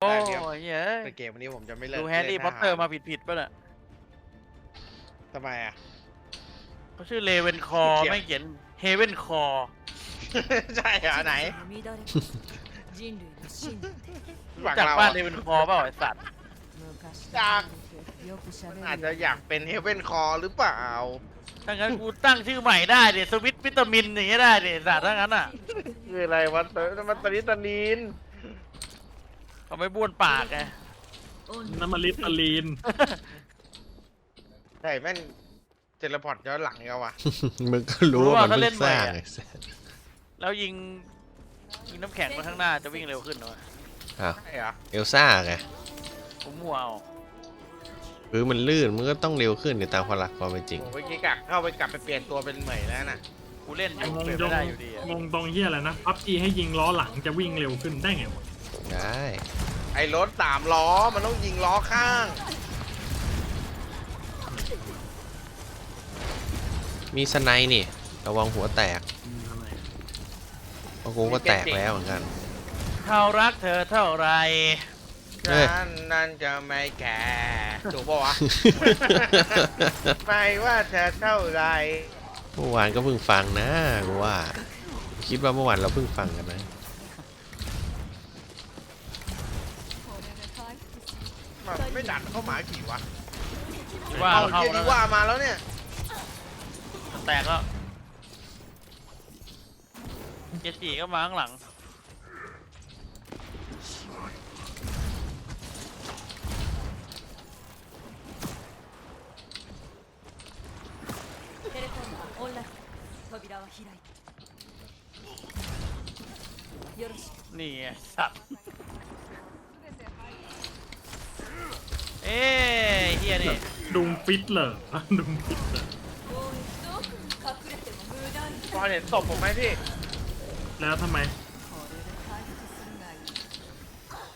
โอ้ยเย้ยแต่เกมวันนี้ผมจะไม่เล่นดูแฮนดี้พอตเตอร์มาผิดผิดป่ะน่ะทำไมอะเขาชื่อเลเวนคอร์ไม่เขียนเฮเวนคอร์ใช่เหรอไหนจากบ้านเลเวนคอร์เปล่าไอสัตว์จากอาจจะอยากเป็นเฮเวนคอร์หรือเปล่าถ้างั้นกูตั้งชื่อใหม่ได้เดี๋ยสวิตวิตามินอย่างเงี้ยได้เดี๋ยสัตว์ถ้างั้นอะคืออะไรวะมันตนิตานิน เขาไม่บ้วนปากไงน้ำมันลิตาลีน ใช่แม่งเจลพอร์ตย้อนหลังเอาว่ะ มึงก็รู้ว่ามันเพิ่งสร้างไอ้สัสแล้วยิงยิงน้ำแข็งมาข้างหน้าจะวิ่งเร็วขึ้นเหรออ้าวใช่เหรอเอลซ่าไงผมมัวเอาคือมันลื่นมันก็ต้องเร็วขึ้นในตามความหลักความเป็นจริง โอ้เมื่อกี้กะเข้าไปกลับไปเปลี่ยนตัวเป็นเหมยแล้วน่ะกูเล่นอยู่งงเปลี่ยนยไม่งได้อยู่ดีอะงงตรงเฮียอะไรนะพับจีให้ยิงล้อหลังจะวิ่งเร็วขึ้นได้ไงวะ ได้ไอ้รถสามล้อมันต้องยิงล้อข้าง มีสไนด์นี่ ระวังหัวแตกอืมอะไรเพราะกูก็แตกแล้วเหมือนกันเขารักเธอเท่าไหรเฮ้ยฉันนั่นจะไม่แก่ถูกปะวะ ไม่ว่าเธอเท่าไรเมื่อวานก็เพิ่งฟังนะกูว่า คิดว่าเมื่อวานเราเพิ่งฟังกันนะ มาไม่ดัดเข้าหมากี่วะว่าเข้าเจดีแล้วว่ามาแล้วเนี่ยแตกแล้วเจสีก็มาข้างหลังนี่สัตว์ เอ้ยเฮียนี่ดุมฟิตเหรอดุมฟิตเหรอพอเห็นศพผมไหมพี่ แล้วทำไม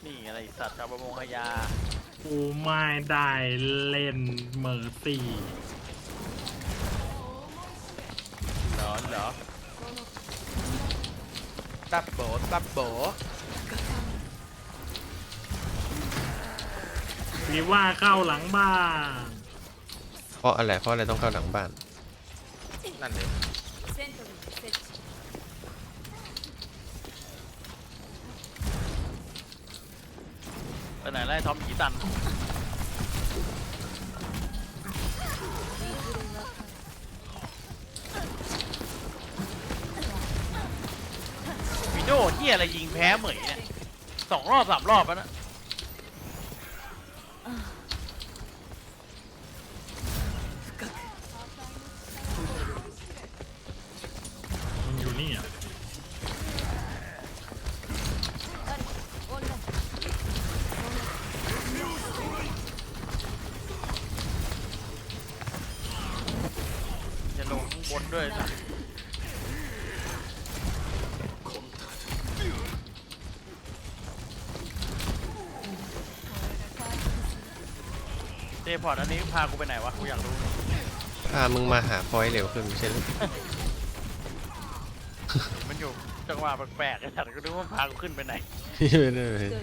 นี่อะไรสัตว์ชาวประมงขยากูไม่ได้เล่นเมอร์ซี่เหรอเหรอตับโบตับโบ มีว่าเข้าหลังบ้าน เพราะอะไร เพราะอะไรต้องเข้าหลังบ้าน นั่นเลย セントリーに設置 ไปไหนไล่ทอมกีตันวิโดเฮียอะไรยิงแพ้เหมยเนี่ยสองรอบสามรอบแล้วนะ ด้วยนะเทพอร์ตอันนี้พากูไปไหนวะ กูอยากรู้ถ้ามึงมาหาพอยต์เร็วขึ้นไม่ใช่หรือมันอยู่จังหวะแปลกๆไอ้สัตว์ก็นึกว่าพากูขึ้นไปไหน ไม่ได้ไม่ได้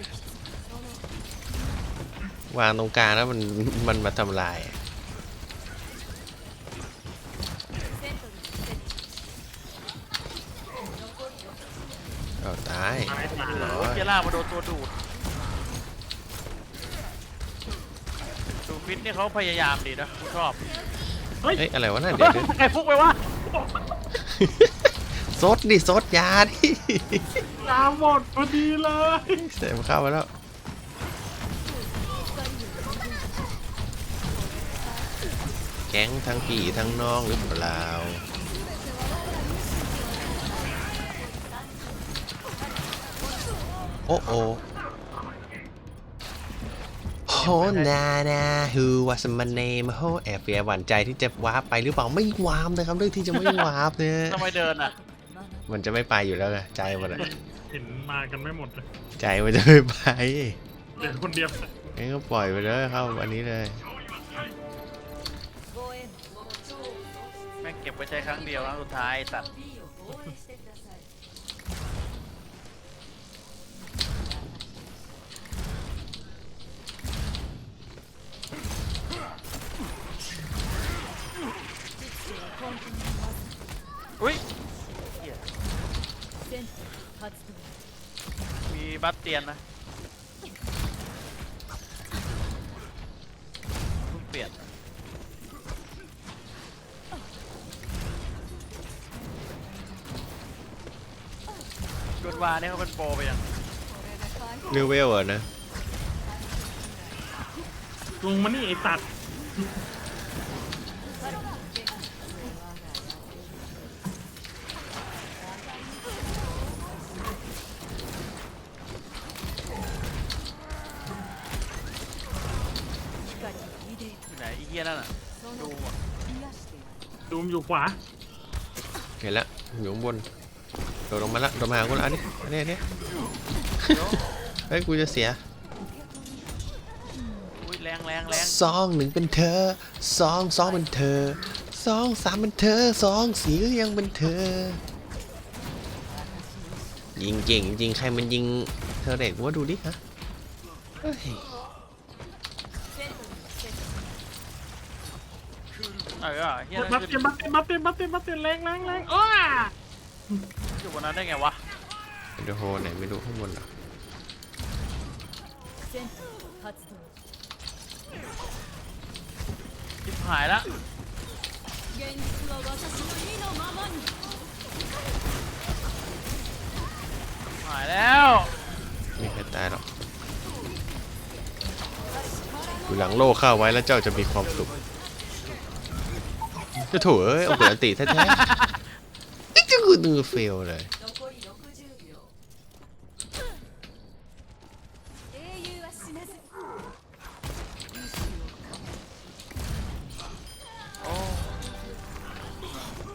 วางตรงกลางแล้วมันมันมาทำลายอะาตายตายตายเหรอเจล่ามาโดนตัวดูดดูฟิตนี่เขาพยายามดีนะกูชอบเฮ้ยอะไรวะน่ะเดี๋ยวเดี๋ยวใครฟุกไปวะซดดิซดยาดิยาหมดพอดีเลยเสร็จมันเข้ามาแล้วแก๊งทั้งพี่ทั้งน้องหรือเปล่า โอ้โอโฮนานาฮือวาสมันเนมโฮแอฟเฟียหวั่นใจที่จะวาร์ปไปหรือเปล่าไม่วาร์ปนะครับเรื่องที่จะไม่วาร์ปเนี่ยทำไมเดินอะ มันจะไม่ไปอยู่แล้วไงใจมันอะเห็นมากันไม่หมดเลยใจมันจะไม่ไปเดินคนเดียวเองก็ปล่อยไปเลยครับอันนี้เลย แม่งเก็บไว้ใช้ครั้งเดียวครั้งสุดท้ายสัตว์ อุ้ยมีบัฟเตียนนะเพิ่งเปลี่ยนกดวาเนี่ยเขาเป็นโปรไปยังนิวเวลเหรอนะ ลงมานี่ไอ้ตัด ยนั่นอะดูดูมอยู่ขวาเห็นแล้วอยู่ข้างบนโดดลงมาละโดดมาหากูละอันนี้อันนี้อันนี้ เฮ้ยกูจะเสียสองหนึ่งเป็นเธอสองสองเป็นเธอสองสามเป็นเธอสองสี่ก็ยังเป็นเธอ ยิงเก่งจริงใครมันยิงเธอเด็กว่าดูดิฮะ เออเฮียบัฟเต็มบัฟเต็มบัฟเต็มบัฟเต็มบัฟเต็มแรงแรงแรงอ้าอยู่บนนั้นได้ไงวะเดโฮไหนไม่รู้ข้างบนอะจิบหายละหายแล้วมีใครตายหรอกอยู่หลังโล่ข้าไว้แล้วเจ้าจะมีความสุข จะโถเอ้ยโอ้โหอันติแท้ๆนี่จะกูดูเฟลเลย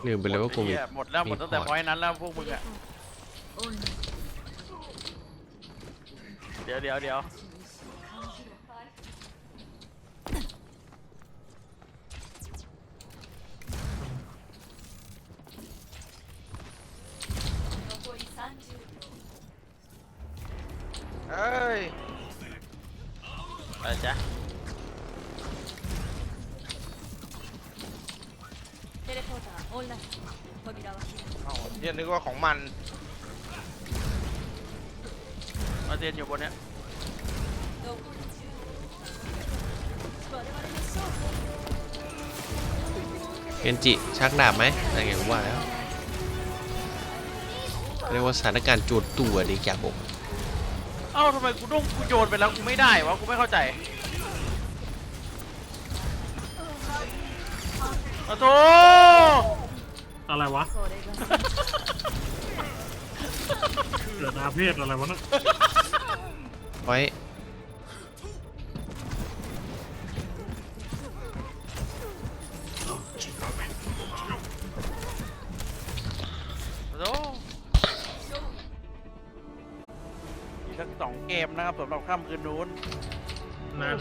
ลืมไปเลยว่ากูมีเดหมดแล้วหมดตั้งแต่พอยนั้นแล้วพวกมึงอะเดี๋ยวเดี๋ยวเดี๋ยว อะไรจ๊ะ テレポーターオンライン扉は開く เอ้าเนี่ยนึกว่าของมัน มาเตียนอยู่บนเนี้ย 残り10秒我々の勝負 เคนจิชักดาบไหมอะไรเงี้ยกูว่าแล้วเรียกว่าสถานการณ์โจดตัวดีแกผม เอ้าทำไมกูต้องกูโยนไปแล้วกูไม่ได้วะกูไม่เข้าใจขะโทษอะไรวะเหลือนาเพศอะไรวะเน่ะไว้ สักสองเกมนะครับสำหรับค่ำคืนนู้น นั้น